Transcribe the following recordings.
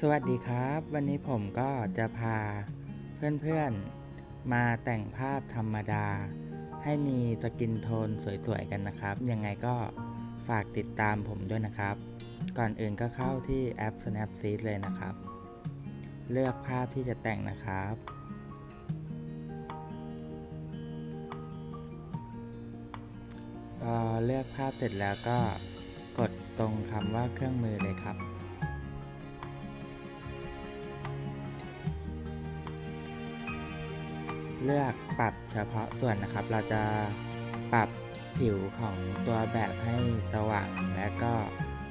สวัสดีครับ วันนี้ผมก็จะพาเพื่อนๆมาแต่งภาพธรรมดา ให้มีสกินโทนสวยๆกันนะครับ ยังไงก็ฝากติดตามผมด้วยนะครับ ก่อนอื่นก็เข้าที่แอป Snapseed เลยนะครับ เลือกภาพที่จะแต่งนะครับพอเลือกภาพเสร็จแล้วก็กดตรงคำว่าเครื่องมือเลยครับ เลือกปรับเฉพาะส่วนนะครับ เราจะปรับผิวของตัวแบบให้สว่างและก็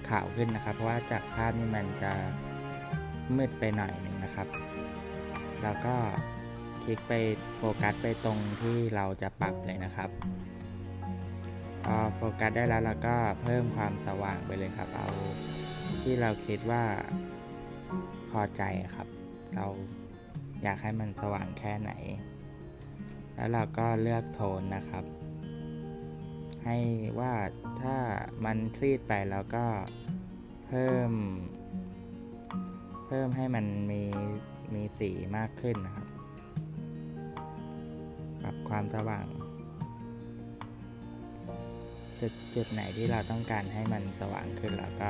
ขาวขึ้นนะครับ เพราะว่าจากภาพนี่มันจะมืดไปหน่อยหนึ่งนะครับ แล้วก็คลิกไปโฟกัสไปตรงที่เราจะปรับเลยนะครับพอโฟกัสได้แล้วเราก็เพิ่มความสว่างไปเลยครับ เอาที่เราคิดว่าพอใจครับ เราอยากให้มันสว่างแค่ไหน แล้วเราก็เลือกโทนนะครับ ให้ว่าถ้ามันซีดไปแล้วก็เพิ่ม เพิ่มให้มันมีมีสีมากขึ้นนะครับ ปรับความสว่าง จุดจุดไหนที่เราต้องการให้มันสว่างขึ้นแล้วก็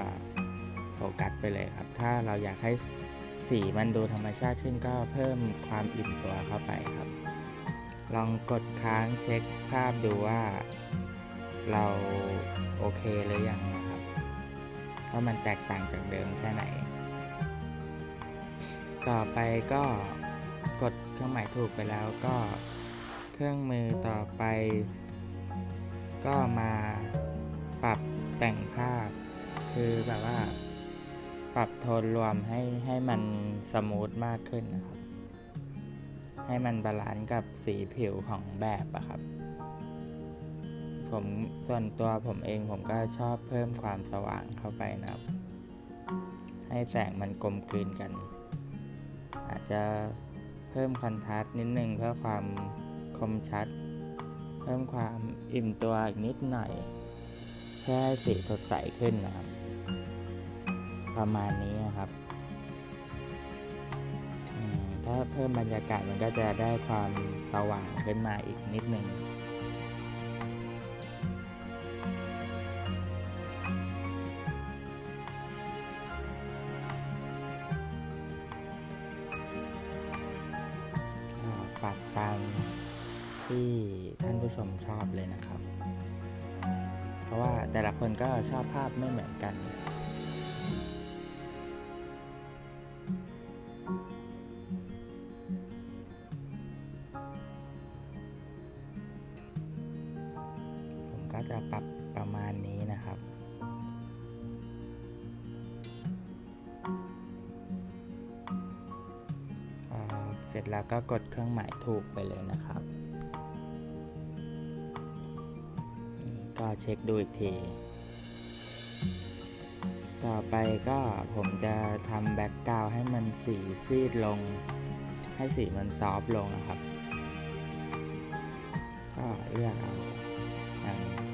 โฟกัสไปเลยครับ ถ้าเราอยากให้สีมันดูธรรมชาติขึ้นก็เพิ่มความอิ่มตัวเข้าไปครับ ลองกดค้างเช็คภาพดูว่าเราโอเคหรือยังนะครับว่ามันแตกต่างจากเดิมแค่ไหน ต่อไปก็กดเครื่องหมายถูกไปแล้วก็เครื่องมือต่อไป ก็มาปรับแต่งภาพ คือแบบว่า ปรับโทนรวมให้ให้มันสมูทมากขึ้นนะครับ ให้มันบาลานซ์กับสีผิวของแบบอะครับ ผมส่วนตัวผมเองผมก็ชอบเพิ่มความสว่างเข้าไปนะครับ ให้แสงมันกลมกลืนกัน อาจจะเพิ่มคอนทราสต์นิดนึงเพื่อความคมชัด เพิ่มความอิ่มตัวอีกนิดหน่อยเพื่อให้สีสดใสขึ้นนะครับ ประมาณนี้นะครับ ถ้าเพิ่มบรรยากาศมันก็จะได้ความสว่างขึ้นมาอีกนิดหนึ่งปรับตามที่ท่านผู้ชมชอบเลยนะครับ เพราะว่าแต่ละคนก็ชอบภาพไม่เหมือนกัน จะปรับประมาณนี้นะครับ เสร็จแล้วก็กดเครื่องหมายถูกไปเลยนะครับ ก็เช็คดูอีกที ต่อไปก็ผมจะทำแบ็กกราวให้มันสีซีดลง ให้สีมันซอฟต์ลงนะครับ ก็เลือกเอา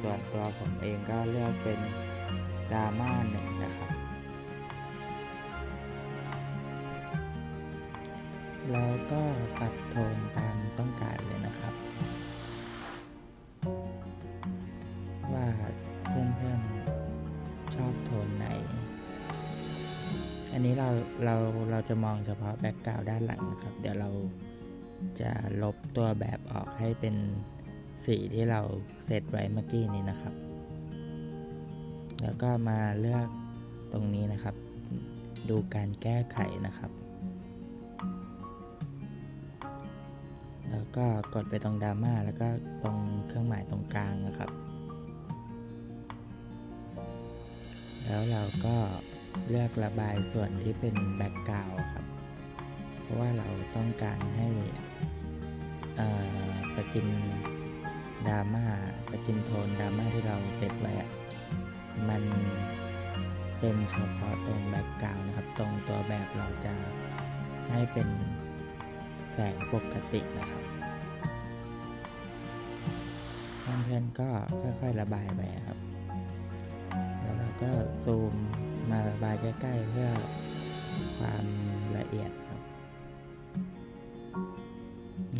ส่วนตัวผมเองก็เลือกเป็นดราม่าหนึ่งนะครับ แล้วก็ปรับโทนตามต้องการเลยนะครับ ว่าเพื่อนๆชอบโทนไหน อันนี้เราเราเราจะมองเฉพาะแบ็กกราวด้านหลังนะครับ เดี๋ยวเราจะลบตัวแบบออกให้เป็น สีที่เราเซตไว้เมื่อกี้นี้นะครับ แล้วก็มาเลือกตรงนี้นะครับ ดูการแก้ไขนะครับ แล้วก็กดไปตรงดราม่าแล้วก็ตรงเครื่องหมายตรงกลางนะครับ แล้วเราก็เลือกระบายส่วนที่เป็นแบ็กกราวครับ เพราะว่าเราต้องการให้สกิน ดราม่าสกินโทนดราม่าที่เราเซตไว้อะมันเป็นเฉพาะตรงแบ็กกราวนะครับ ตรงตัวแบบเราจะให้เป็นแสงปกตินะครับเพื่อนๆก็ค่อยๆระบายไปครับ แล้วเราก็ซูมมาระบายใกล้ๆเพื่อความละเอียดครับ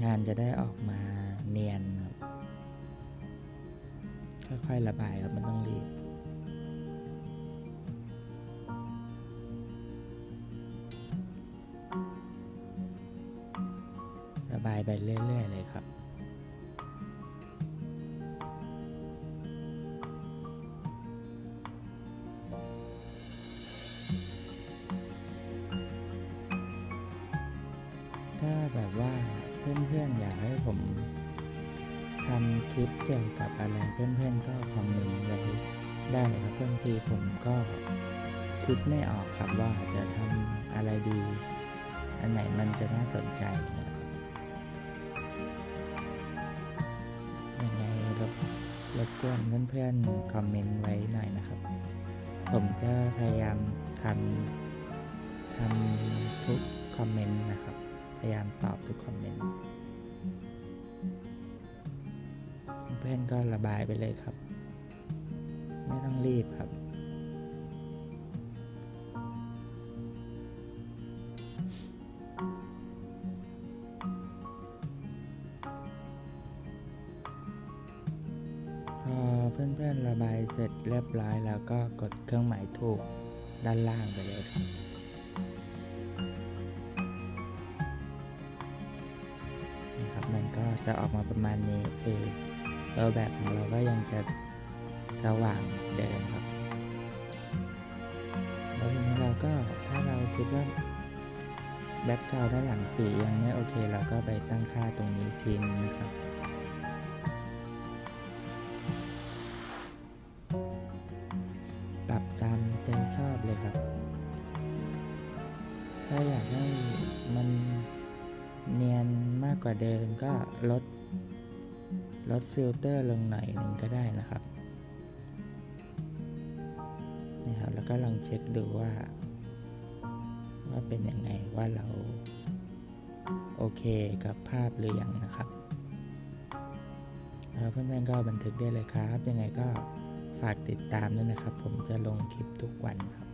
งานจะได้ออกมาเนียน ค่อยๆระบายครับมันต้องรีบระบายไปเรื่อยๆเลยครับถ้าแบบว่าเพื่อนๆอยากให้ผม ทำคลิปเกี่ยวกับอะไรเพื่อนๆก็คอมเมนต์ไว้ได้เลยครับบางทีผมก็คิดไม่ออกครับว่าจะทำอะไรดี อันไหนมันจะน่าสนใจนะครับยังไงรบรบกวนเพื่อนๆคอมเมนต์ไว้หน่อยนะครับ ผมจะพยายามทำทำทุกคอมเมนต์นะครับ พยายามตอบทุกคอมเมนต์ เพื่อนก็ระบายไปเลยครับ ไม่ต้องรีบครับ พอเพื่อนๆระบายเสร็จเรียบร้อยแล้วก็กดเครื่องหมายถูกด้านล่างไปเลยครับนะครับมันก็จะออกมาประมาณนี้คือ ตัวแบบของเราก็ยังจะสว่างเดิมครับ แล้วทีนี้เราก็ถ้าเราคิดว่าแบ็กกราวด้านหลังสียังไม่โอเค เราก็ไปตั้งค่าตรงนี้ทีนึงนะครับปรับตามใจชอบเลยครับ ถ้าอยากให้มันเนียนมากกว่าเดิมก็ลด ลดฟิลเตอร์ลงหน่อยหนึ่งก็ได้นะครับนี่ครับแล้วก็ลองเช็คดูว่า ว่าเป็นยังไงว่าเราโอเคกับภาพหรือยังนะครับแล้วเพื่อนๆก็บันทึกได้เลยครับ ยังไงก็ฝากติดตามด้วยนะครับ ผมจะลงคลิปทุกวันครับ